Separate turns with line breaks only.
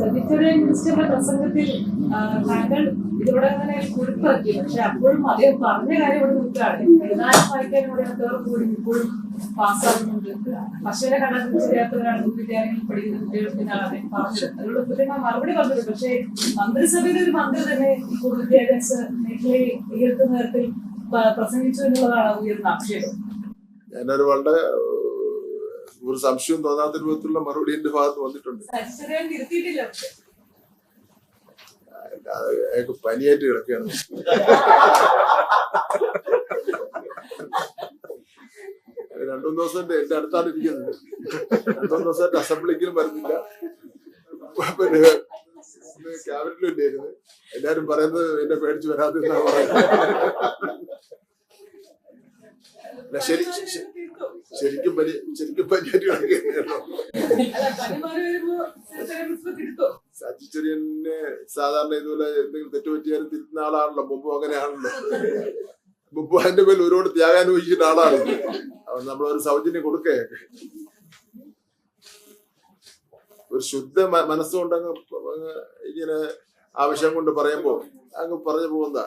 Vegetarian മിനിസ്റ്ററുടെ പ്രസംഗത്തിൽ താങ്കൾ ഇതിവിടെ അങ്ങനെ കുറിപ്പിറക്കി പക്ഷെ അപ്പോഴും അദ്ദേഹം പറഞ്ഞ കാര്യം ഇവിടെ നിൽക്കുകയാണ്. എഴുതാനും വായിക്കാനും കൂടി ഇപ്പോഴും പാസ്സാകുന്നുണ്ട്. പശുവിനെ കണ്ടാൽ ചെയ്യാത്തവരാണ് വിദ്യാലയങ്ങളിൽ പഠിക്കുന്ന കുട്ടികൾക്കെന്നാണ് അദ്ദേഹം പറഞ്ഞത് മറുപടി പറഞ്ഞത് പക്ഷേ മന്ത്രിസഭയിലെ ഒരു മന്ത്രി തന്നെ ഇപ്പോൾ വിദ്യാഭ്യാസ മേഖലയെ ഉയർത്തുന്ന തരത്തിൽ പ്രസംഗിച്ചു എന്നുള്ളതാണ് ഉയർന്ന ആക്ഷേപം.
ഞാനൊരു വളരെ ഒരു സംശയം തോന്നാത്ത രൂപത്തിലുള്ള മറുപടി എന്റെ ഭാഗത്ത് വന്നിട്ടുണ്ട്. അയാൾക്ക് പനിയായിട്ട് കിടക്കുകയാണ്. രണ്ടുമൂന്ന് ദിവസം എന്റെ അടുത്താണ് ഇരിക്കുന്നത്. രണ്ടുമൂന്ന് ദിവസമായിട്ട് അസംബ്ലിക്കിലും വരുന്നില്ല. പിന്നെ ക്യാബിനറ്റിലും ഇല്ലായിരുന്നു. എല്ലാരും പറയുന്നത് എന്നെ പേടിച്ച് വരാതെ ശരി. ശരിക്കും പനി ശരിക്കും പനിയായിട്ട് സജി ചെറിയനെ സാധാരണ ഇതുപോലെ എന്തെങ്കിലും തെറ്റുപറ്റിയാലും തിരുത്തുന്ന ആളാണല്ലോ മുമ്പ് അങ്ങനെയാണല്ലോ. മുമ്പ് അതിന്റെ പേരിൽ ഒരുപാട് ത്യാഗാനുഭവിക്കുന്ന ആളാണ് അതുകൊണ്ട് നമ്മളൊരു സൗജന്യം കൊടുക്കേ. ഒരു ശുദ്ധ മനസ്സുകൊണ്ട് അങ്ങ് ഇങ്ങനെ ആവശ്യം കൊണ്ട് പറയുമ്പോ അങ്ങ് പറഞ്ഞു പോകുന്നതാ.